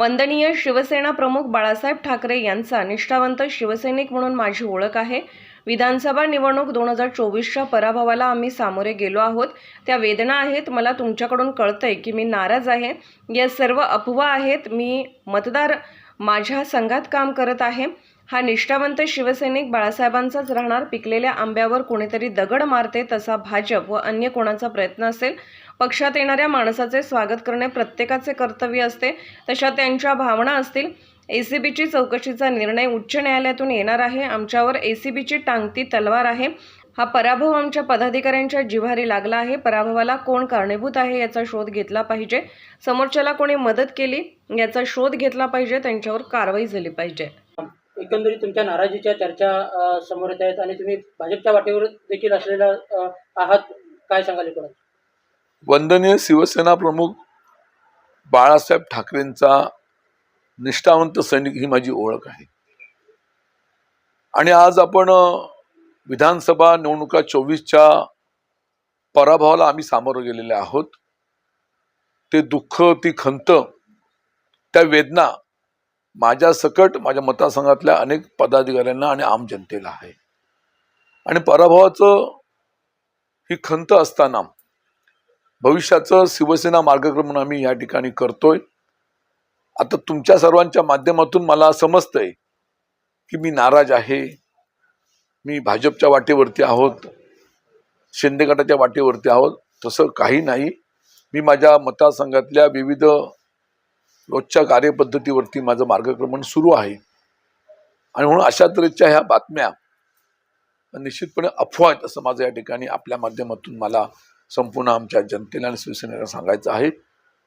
वंदनीय शिवसेना प्रमुख बाळासाहेब ठाकरे यांचा निष्ठावंत शिवसैनिक म्हणून माझी ओळख आहे. विधानसभा निवडणूक दोन हजार चोवीसच्या पराभवाला आम्ही सामोरे गेलो आहोत. त्या वेदना आहेत मला तुमच्याकडून कळतंय की मी नाराज आहे. या सर्व अफवा आहेत मी मतदार माझ्या संघात काम करत आहे. हा निष्ठावंत शिवसैनिक बाळासाहेबांचाच राहणार. पिकलेल्या आंब्यावर कोणीतरी दगड मारते तसा भाजप व अन्य कोणाचा प्रयत्न असेल पक्षात येणाऱ्या माणसाचे स्वागत करणे प्रत्येकाचे कर्तव्य असते. तशा त्यांच्या भावना असतील. ए सी बीची चौकशीचा निर्णय उच्च न्यायालयातून येणार आहे. आमच्यावर ए सी बीची टांगती तलवार आहे. हा पराभव आमच्या पदाधिकाऱ्यांच्या जिव्हारी लागला आहे. पराभवाला कोण कारणीभूत आहे याचा शोध घेतला पाहिजे. समोरच्याला कोणी मदत केली याचा शोध घेतला पाहिजे. त्यांच्यावर कारवाई झाली पाहिजे. एकंदरीत तुमच्या नाराजीच्या चर्चा समोर येत आहेत आणि तुम्ही भाजपच्या वाटेवर देखील असलेला आहात. काय सांगाल वंदनीय शिवसेना प्रमुख बाळासाहेब ठाकरेंचा निष्ठावंत सैनिक ही माझी ओळख आहे. आणि आज आपण विधानसभा निवडणुका चोवीसच्या पराभवाला आम्ही सामोरं गेलेले आहोत. ते दुःख ती खंत त्या वेदना माझ्या सकट माझ्या मतदारसंघातल्या अनेक पदाधिकाऱ्यांना आणि आम जनतेला आहे. आणि पराभवाचं ही खंत असताना भविष्याचं शिवसेना मार्गक्रमण आम्ही या ठिकाणी करतोय. आता तुमच्या सर्वांच्या माध्यमातून मला समजतंय की मी नाराज आहे. मी भाजपच्या वाटेवरती आहोत. शिंदे गटाच्या वाटेवरती आहोत. तसं काही नाही. मी माझ्या मतदारसंघातल्या विविध रोजच्या कार्यपद्धतीवरती माझं मार्गक्रमण सुरू आहे. आणि म्हणून अशा तऱ्हेच्या ह्या बातम्या निश्चितपणे अफवा आहेत असं माझं या ठिकाणी आपल्या माध्यमातून मला संपूर्ण आमच्या जनतेला आणि शिवसेनेला सांगायचं आहे.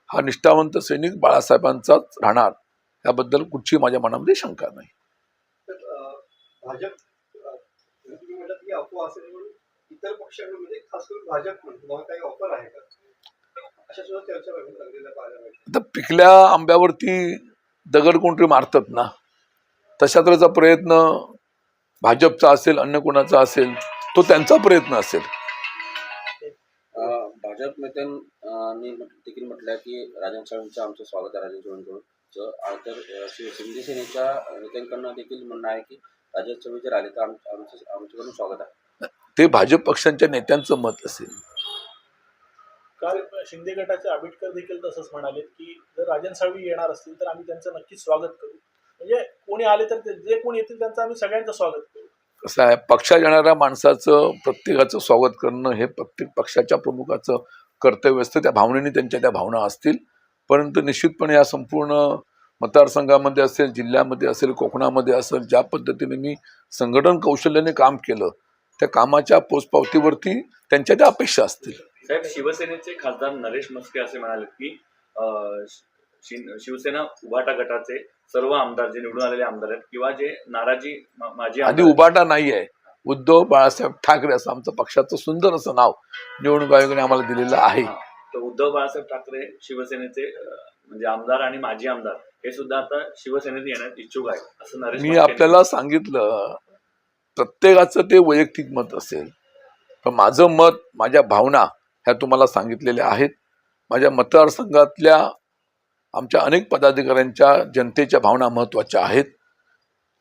हा निष्ठावंत सैनिक बाळासाहेबांचाच राहणार याबद्दल कुठची माझ्या मनामध्ये शंका नाही. आता पिकल्या आंब्यावरती दगड कोणतरी मारतात ना तशा तऱ्हेचा प्रयत्न भाजपचा असेल अन्य कोणाचा असेल तो त्यांचा प्रयत्न असेल. भाजप नेत्यांनी देखील म्हटलं की राजन साळवींचं आमचं स्वागत आहे राजन साळवींचं तर अ, शिव शिंदे सेनेच्या नेत्यांकडनं देखील म्हणणं आहे की राजन चव्हाण जर आले तर आम आमचं आमच्याकडून स्वागत आहे. ते भाजप पक्षांच्या नेत्यांचं मत असेल. काल शिंदे गटाचे आंबेडकर देखील तसंच म्हणाले की जर राजन साळवी येणार असतील तर आम्ही त्यांचं नक्कीच स्वागत करू. म्हणजे कोणी आले तर ते- जे कोणी येतील त्यांचं आम्ही सगळ्यांचं स्वागत करू. कसं आहे पक्षात येणाऱ्या माणसाचं प्रत्येकाचं स्वागत करणं हे प्रत्येक पक्षाच्या प्रमुखाचं कर्तव्य असतं. त्या भावनेने त्यांच्या त्या भावना असतील. परंतु निश्चितपणे या संपूर्ण मतदारसंघामध्ये असेल जिल्ह्यामध्ये असेल कोकणामध्ये असेल ज्या पद्धतीने मी संघटन कौशल्याने काम केलं त्या कामाच्या पोचपावतीवरती त्यांच्या त्या अपेक्षा असतील. साहेब शिवसेनेचे खासदार नरेश मस्के असे म्हणाले की शिवसेना उभाटा गटाचे सर्व आमदार जे निवडून आलेले आमदार आहेत किंवा जे नाराजी मा- माजी आधी उबाटा नाही आहे. उद्धव बाळासाहेब ठाकरे असं आमचं पक्षाचं सुंदर असं नाव निवडणूक आयोगाने आम्हाला दिलेलं आहे. तर उद्धव बाळासाहेब ठाकरे शिवसेनेचे म्हणजे आमदार आणि माजी आमदार हे सुद्धा आता शिवसेनेत येण्यात इच्छुक आहे असं नरेश मी आपल्याला सांगितलं प्रत्येकाचं ते वैयक्तिक मत असेल. पण माझं मत माझ्या भावना ह्या तुम्हाला सांगितलेल्या आहेत. माझ्या मतदारसंघातल्या आमच्या अनेक पदाधिकाऱ्यांच्या जनतेच्या भावना महत्त्वाच्या आहेत.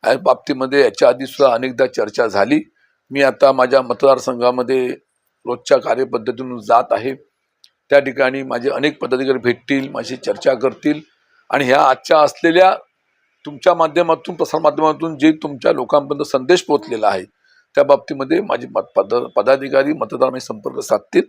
या बाबतीमध्ये याच्या आधी सुद्धा अनेकदा चर्चा झाली. मी आता माझ्या मतदारसंघामध्ये रोजच्या कार्यपद्धतीतून जात आहे. त्या ठिकाणी माझे अनेक पदाधिकारी भेटतील माझी चर्चा करतील आणि ह्या आजच्या असलेल्या तुमच्या माध्यमातून प्रसारमाध्यमातून जे तुमच्या लोकांपर्यंत संदेश पोहोचलेला आहे त्या बाबतीमध्ये माझे मत पद पदाधिकारी मतदार संपर्क साधतील.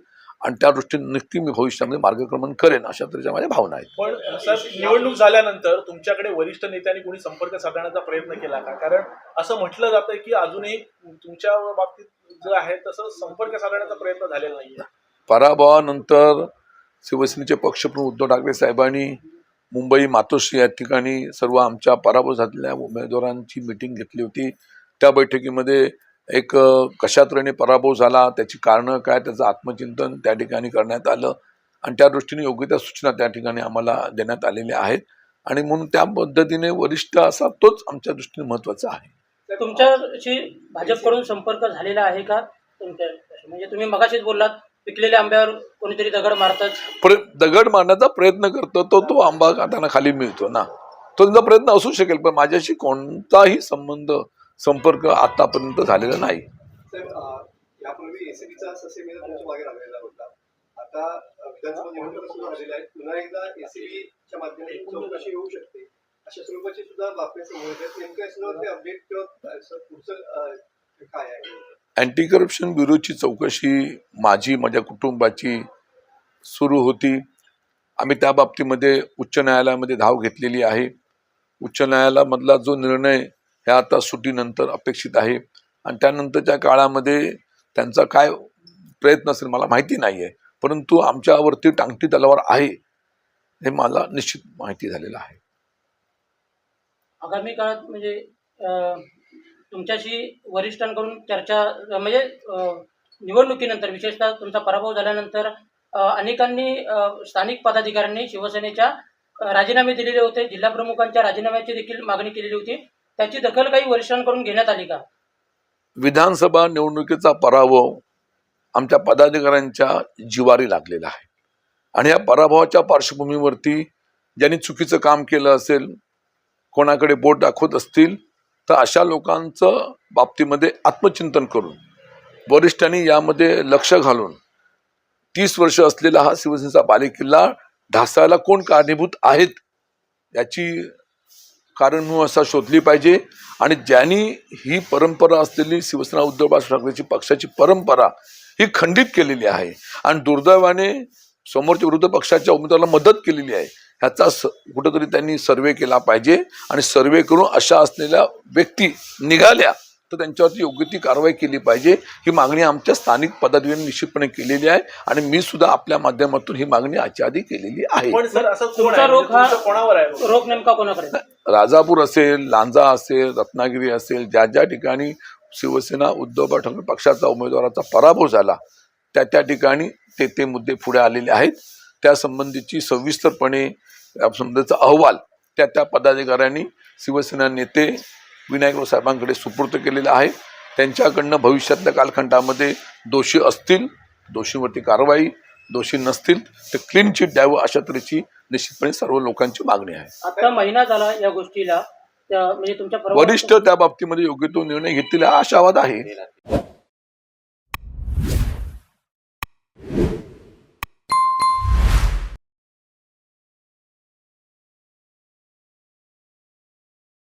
आणि त्या दृष्टीने नक्की मी भविष्यामध्ये मार्गक्रमण करेन अशा तऱ्हेच्या माझ्या भावना आहेत. पण साहेब निवडणूक झाल्यानंतर तुमच्याकडे वरिष्ठ नेत्यांनी कोणी संपर्क साधण्याचा प्रयत्न केला का? कारण असं म्हटलं जातं की अजूनही तुमच्या बाबतीत जे आहे तसं संपर्क साधण्याचा प्रयत्न झालेला नाहीये. पराभवानंतर शिवसेनेचे पक्षप्रमुख उद्धव ठाकरे साहेबांनी मुंबई मातोश्री या ठिकाणी सर्व आमच्या पराभव झालेल्या उमेदवारांची मिटिंग घेतली होती. त्या बैठकीमध्ये एक कशा तऱ्हेने पराभव झाला त्याची कारणं काय त्याचं आत्मचिंतन त्या ठिकाणी करण्यात आलं आणि त्या दृष्टीने योग्य त्या सूचना त्या ठिकाणी आम्हाला देण्यात आलेल्या आहेत. आणि म्हणून त्या पद्धतीने वरिष्ठ असा तोच आमच्या दृष्टीने महत्त्वाचा आहे. तुमच्याशी भाजपकडून संपर्क झालेला आहे का तुमच्या? म्हणजे तुम्ही मगाशीच बोललात पिकलेल्या आंब्यावर कोणीतरी दगड मारतात. दगड मारण्याचा प्रयत्न करतो तो तो आंबा काढताना खाली मिळतो ना. तो त्यांचा प्रयत्न असू शकेल पण माझ्याशी कोणताही संबंध संपर्क आतापर्यंत झालेला नाही. अँटी करप्शन ब्युरोची चौकशी माझी माझ्या कुटुंबाची सुरू होती. आम्ही त्या बाबतीमध्ये उच्च न्यायालयामध्ये धाव घेतलेली आहे. उच्च न्यायालयामधला जो निर्णय हे आता सुटीनंतर अपेक्षित आहे. आणि त्यानंतरच्या काळामध्ये त्यांचा काय प्रयत्न असेल मला माहिती नाही आहे परंतु आमच्यावरती टांगती तलावर आहे हे मला निश्चित माहिती झालेलं आहे. आगामी काळात म्हणजे तुमच्याशी वरिष्ठांकडून चर्चा म्हणजे निवडणुकीनंतर विशेषतः तुमचा पराभव झाल्यानंतर अनेकांनी स्थानिक पदाधिकाऱ्यांनी शिवसेनेच्या राजीनामे दिलेले होते. जिल्हा प्रमुखांच्या राजीनाम्याची देखील मागणी केलेली होती. त्याची दखल काही वरिष्ठांकडून घेण्यात आली का? विधानसभा निवडणुकीचा पराभव आमच्या पदाधिकाऱ्यांच्या जिवारी लागलेला आहे. आणि या पराभवाच्या पार्श्वभूमीवरती ज्यांनी चुकीचं काम केलं असेल कोणाकडे बोट दाखवत असतील तर अशा लोकांचं बाबतीमध्ये आत्मचिंतन करून वरिष्ठांनी यामध्ये लक्ष घालून तीस वर्ष असलेला हा शिवसेनेचा बालेकिल्ला ढासायला कोण कारणीभूत आहेत याची कारण असा शोधली पाहिजे. आणि ज्यांनी ही परंपरा असलेली शिवसेना उद्धव बाळासाहेब ठाकरेची पक्षाची परंपरा ही खंडित केलेली आहे. आणि दुर्दैवाने समोरच्या विरुद्ध पक्षाच्या उमेदवाराला मदत केलेली आहे. ह्याचा स कुठंतरी त्यांनी सर्वे केला पाहिजे. आणि सर्वे करून अशा असलेल्या व्यक्ती निघाल्या. तर त्यांच्यावरती योग्य ती कारवाई केली पाहिजे. ही मागणी आमच्या स्थानिक पदाधिकाऱ्यांनी निश्चितपणे केलेली आहे आणि मी सुद्धा आपल्या माध्यमातून ही मागणी आजच्या आधी केलेली आहे. पण सर असं कोण तुमचा आहे? रोग म्हणजे हा- नेमका कोणाकडे? राजापूर असेल लांजा असेल रत्नागिरी असेल ज्या ज्या ठिकाणी शिवसेना उद्धव ठाकरे पक्षाचा उमेदवाराचा पराभव झाला त्या त्या ठिकाणी ते ते मुद्दे पुढे आलेले आहेत. त्या संबंधीची सविस्तरपणे या संबंधीचा अहवाल त्या त्या पदाधिकाऱ्यांनी शिवसेना नेते विनायकराव साहेबांकडे सुपूर्द केलेला आहे. त्यांच्याकडनं भविष्यातल्या कालखंडामध्ये दोषी असतील दोषींवरती कारवाई दोषी नसतील तर क्लीन चिट द्यावं अशा तऱ्हेची निश्चितपणे सर्व लोकांची मागणी आहे. आता महिना झाला या गोष्टीला. म्हणजे वरिष्ठ त्या बाबतीमध्ये योग्य तो निर्णय घेतील हा आशावाद आहे.